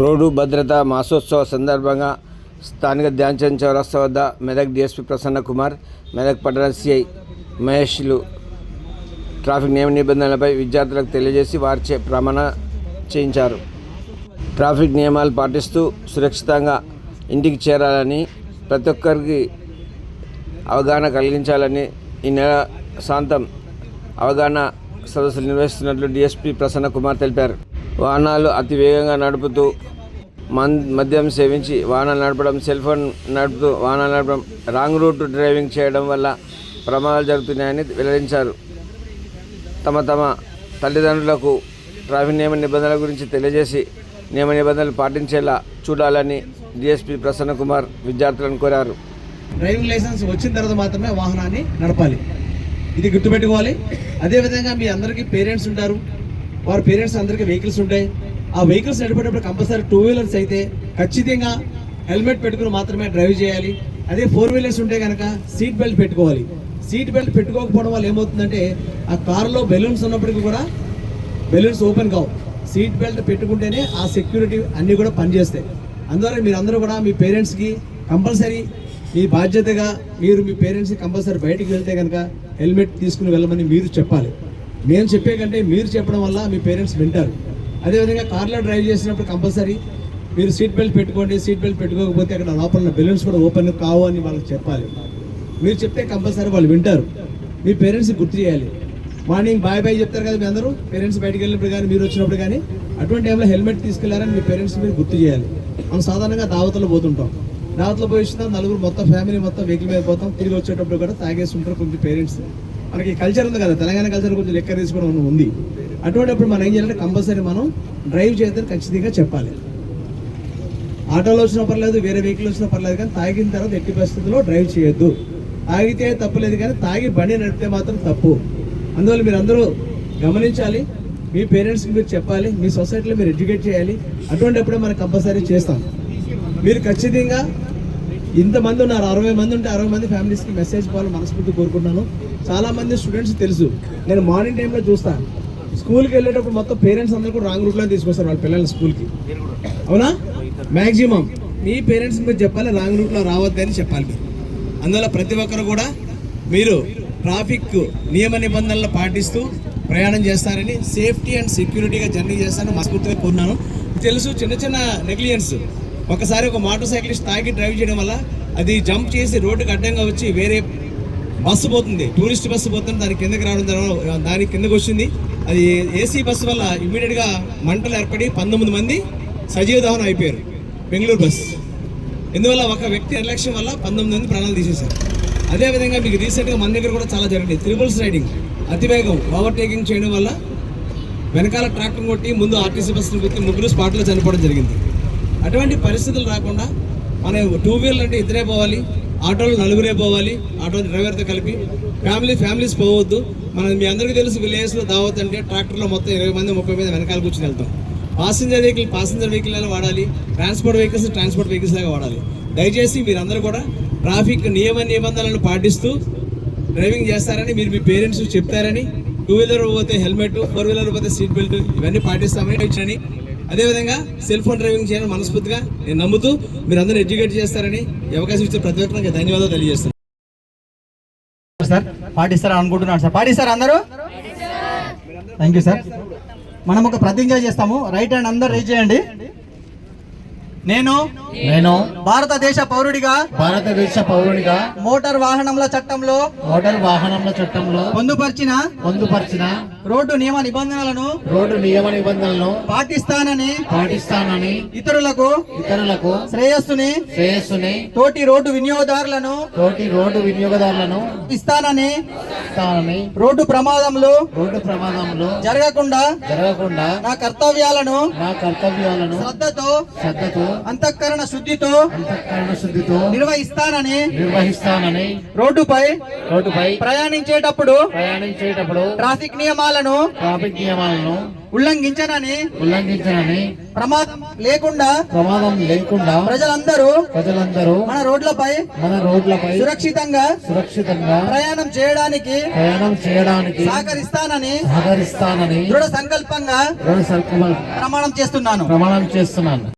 Road భద్రత మాసోత్సవ సందర్భంగా స్థానిక ధ్యాన్చంద్ చౌరస్తా వద్ద మెదక్ డిఎస్పీ ప్రసన్న కుమార్ మెదక్ పట్టణ సిఐ మహేష్లు ట్రాఫిక్ నియమ నిబంధనలపై విద్యార్థులకు తెలియజేసి వారిచే ప్రమాణ చేయించారు. ట్రాఫిక్ నియమాలు పాటిస్తూ సురక్షితంగా ఇంటికి చేరాలని ప్రతి ఒక్కరికి అవగాహన కలిగించాలని ఈ నెల శాంతం అవగాహన సదస్సులు నిర్వహిస్తున్నట్లు డిఎస్పీ ప్రసన్న కుమార్ తెలిపారు. వాహనాలు అతి వేగంగా నడుపుతూ మన్ మద్యం సేవించి వాహనాలు నడపడం సెల్ ఫోన్ నడుపుతూ వాహనాలు నడపడం రాంగ్ రూట్ డ్రైవింగ్ చేయడం వల్ల ప్రమాదాలు జరుగుతున్నాయని వెల్లడించారు. తమ తమ తల్లిదండ్రులకు ట్రాఫిక్ నియమ నిబంధనల గురించి తెలియజేసి నియమ నిబంధనలు పాటించేలా చూడాలని డిఎస్పీ ప్రసన్న కుమార్ విద్యార్థులను కోరారు. డ్రైవింగ్ లైసెన్స్ వచ్చిన తర్వాత మాత్రమే వాహనాన్ని నడపాలి. ఇది గుర్తుపెట్టుకోవాలి. అదేవిధంగా మీ అందరికీ పేరెంట్స్ ఉంటారు. వారి పేరెంట్స్ అందరికీ వెహికల్స్ ఉంటాయి. ఆ వెహికల్స్ నడిపేటప్పుడు కంపల్సరీ టూ వీలర్స్ అయితే ఖచ్చితంగా హెల్మెట్ పెట్టుకుని మాత్రమే డ్రైవ్ చేయాలి. అదే ఫోర్ వీలర్స్ ఉంటే కనుక సీట్ బెల్ట్ పెట్టుకోవాలి. సీట్ బెల్ట్ పెట్టుకోకపోవడం వల్ల ఏమవుతుందంటే ఆ కారులో బెలూన్స్ ఉన్నప్పటికీ కూడా బెలూన్స్ ఓపెన్ కావు. సీట్ బెల్ట్ పెట్టుకుంటేనే ఆ సెక్యూరిటీ అన్నీ కూడా పనిచేస్తాయి. అందువల్ల మీరు అందరూ కూడా మీ పేరెంట్స్కి కంపల్సరీ మీ బాధ్యతగా మీరు మీ పేరెంట్స్కి కంపల్సరీ బయటికి వెళ్తే కనుక హెల్మెట్ తీసుకుని వెళ్ళమని మీరు చెప్పాలి. మేము చెప్పే కంటే మీరు చెప్పడం వల్ల మీ పేరెంట్స్ వింటారు. అదేవిధంగా కార్లో డ్రైవ్ చేసినప్పుడు కంపల్సరీ మీరు సీట్ బెల్ట్ పెట్టుకోండి సీట్ బెల్ట్ పెట్టుకోకపోతే అక్కడ లోపల బెలూన్స్ కూడా ఓపెన్ కావు అని వాళ్ళకి చెప్పాలి. మీరు చెప్తే కంపల్సరీ వాళ్ళు వింటారు. మీ పేరెంట్స్ గుర్తు చేయాలి. మార్నింగ్ బాయ్ బాయ్ చెప్తారు కదా మీ అందరూ పేరెంట్స్ బయటికి వెళ్ళినప్పుడు కానీ మీరు వచ్చినప్పుడు కానీ అటువంటి టైంలో హెల్మెట్ తీసుకెళ్ళారని మీ పేరెంట్స్ మీరు గుర్తు చేయాలి. మనం సాధారణంగా దావతలు పోతుంటాం. దావతలో పోయి నలుగురు మొత్తం ఫ్యామిలీ మొత్తం వెహికల్ మీద పోతాం. తిరిగి వచ్చేటప్పుడు కూడా తాగేసి ఉంటారు కొంచెం పేరెంట్స్. మనకి కల్చర్ ఉంది కదా తెలంగాణ కల్చర్ కొంచెం లెక్క తీసుకోవడం ఉంది. అటువంటిప్పుడు మనం ఏం చేయాలంటే కంపల్సరీ మనం డ్రైవ్ చేయదని ఖచ్చితంగా చెప్పాలి. ఆటోలో వచ్చినా పర్లేదు వేరే వెహికల్ వచ్చినా పర్లేదు కానీ తాగిన తర్వాత ఎట్టి పరిస్థితుల్లో డ్రైవ్ చేయొద్దు. తాగితే తప్పులేదు కానీ తాగి బండి నడిపితే మాత్రం తప్పు. అందువల్ల మీరు అందరూ గమనించాలి మీ పేరెంట్స్కి మీరు చెప్పాలి మీ సొసైటీలో మీరు ఎడ్యుకేట్ చేయాలి. అటువంటిప్పుడే మనం కంపల్సరీ చేస్తాం. మీరు ఖచ్చితంగా ఇంతమంది ఉన్నారు. అరవై మంది ఉంటే అరవై మంది ఫ్యామిలీస్కి మెసేజ్ పోవాలి మనస్ఫూర్తి కోరుకుంటున్నాను. చాలామంది స్టూడెంట్స్ తెలుసు. నేను మార్నింగ్ టైంలో చూస్తాను స్కూల్కి వెళ్ళేటప్పుడు మొత్తం పేరెంట్స్ అందరూ కూడా రాంగ్ రూట్లో తీసుకొస్తారు వాళ్ళ పిల్లల్ని స్కూల్కి అవునా? మ్యాక్సిమం మీ పేరెంట్స్ మీరు చెప్పాలి రాంగ్ రూట్లో రావద్దని చెప్పాలి మీరు. అందువల్ల ప్రతి ఒక్కరు కూడా మీరు ట్రాఫిక్ నియమ నిబంధనలు పాటిస్తూ ప్రయాణం చేస్తారని సేఫ్టీ అండ్ సెక్యూరిటీగా జర్నీ చేస్తారని మనస్ఫూర్తిగా కోరున్నాను తెలుసు చిన్న చిన్న నెగ్లిజెన్స్ ఒకసారి ఒక మోటార్ సైకిలిస్ట్ తాగి డ్రైవ్ చేయడం వల్ల అది జంప్ చేసి రోడ్డుకి అడ్డంగా వచ్చి వేరే బస్సు పోతుంది. టూరిస్ట్ బస్సు పోతుంది. దాని కిందకి రావడం దాని కిందకు వచ్చింది. అది ఏసీ బస్సు వల్ల ఇమ్మీడియట్గా మంటలు ఏర్పడి పంతొమ్మిది మంది సజీవ దహనం అయిపోయారు. బెంగళూరు బస్. ఎందువల్ల ఒక వ్యక్తి నిర్లక్ష్యం వల్ల పంతొమ్మిది మంది ప్రాణాలు తీసేశారు. అదేవిధంగా మీకు రీసెంట్గా మన దగ్గర కూడా చాలా జరిగింది. Triples riding. అతివేగం ఓవర్టేకింగ్ చేయడం వల్ల వెనకాల ట్రాక్టర్ కొట్టి ముందు ఆర్టీసీ బస్సును కొట్టి ముగ్గురు స్పాట్లో చనిపోవడం జరిగింది. అటువంటి పరిస్థితులు రాకుండా మనం టూ వీలర్ అంటే ఇద్దరే పోవాలి ఆటోలు నలుగురే పోవాలి ఆటో డ్రైవర్తో కలిపి ఫ్యామిలీ ఫ్యామిలీస్ పోవద్దు. మనం మీ అందరికీ తెలుసు విలేజ్లో దావత్ అంటే ట్రాక్టర్లో మొత్తం ఇరవై మంది ముప్పై మంది వెనకాల కూర్చొని వెళ్తాం. పాసింజర్ వెహికల్ పాసింజర్ వెహికల్ లాగా వాడాలి ట్రాన్స్పోర్ట్ వెహికల్స్ ట్రాన్స్పోర్ట్ వెహికల్స్ లాగా వాడాలి. దయచేసి మీరందరూ కూడా ట్రాఫిక్ నియమ నిబంధనలను పాటిస్తూ డ్రైవింగ్ చేస్తారని మీరు మీ పేరెంట్స్ చెప్తారని టూ వీలర్ పోతే హెల్మెట్ ఫోర్ వీలర్ పోతే సీట్ బెల్ట్ ఇవన్నీ పాటిస్తామని ఇచ్చని అదేవిధంగా సెల్ ఫోన్ డ్రైవింగ్ చేయాలని మనస్ఫూర్తిగా నేను నమ్ముతూ మీరు అందరూ ఎడ్యుకేట్ చేస్తారని అవకాశం ఇచ్చే ప్రతి ఒక్కరికి ధన్యవాదాలు తెలియజేస్తాను సార్ పాటిస్తారని అనుకుంటున్నాను సార్. పాటిస్తారా అందరూ? థ్యాంక్ యూ సార్ మనం ఒక ప్రతిజ్ఞ చేస్తాము. రైట్ హ్యాండ్ అందరు రేజ్ చేయండి. నేను? నేను. భారతదేశ పౌరుడిగా? భారతదేశ పౌరునిగా మోటార్ వాహనముల చట్టంలో? మోటార్ వాహనముల చట్టంలో. పొందుపరిచిన? పొందుపరిచిన. రోడ్డు నియమ నిబంధనలను? రోడ్డు నియమ నిబంధనలను. పాటిస్తానని? పాటిస్తానని. ఇతరులకు? ఇతరులకు. శ్రేయస్సుని? శ్రేయస్సుని. తోటి రోడ్డు వినియోగదారులను? తోటి రోడ్డు వినియోగదారులను. ఇస్తానని? ఇస్తానని. రోడ్డు ప్రమాదంలో? రోడ్డు ప్రమాదంలో. జరగకుండా? జరగకుండా. నా కర్తవ్యాలను? నా కర్తవ్యాలను. శ్రద్ధతో? శ్రద్ధతో. అంతఃకరణ శుద్ధితో అంతఃకరణ శుద్ధితో నిర్వహిస్తానని నిర్వహిస్తానని రోడ్డుపై రోడ్డుపై ప్రయాణించేటప్పుడు ప్రయాణించేటప్పుడు ట్రాఫిక్ నియమాలను ట్రాఫిక్ నియమాలను ఉల్లంఘించనని ఉల్లంఘించనని ప్రమాదం లేకుండా ప్రమాదం లేకుండా ప్రజలందరూ ప్రజలందరూ మన రోడ్లపై మన రోడ్లపై సురక్షితంగా సురక్షితంగా ప్రయాణం చేయడానికి ప్రయాణం చేయడానికి సహకరిస్తానని సహకరిస్తానని దృఢ సంకల్పంగా దృఢ సంకల్పం ప్రమాణం చేస్తున్నాను. ప్రమాణం చేస్తున్నాను.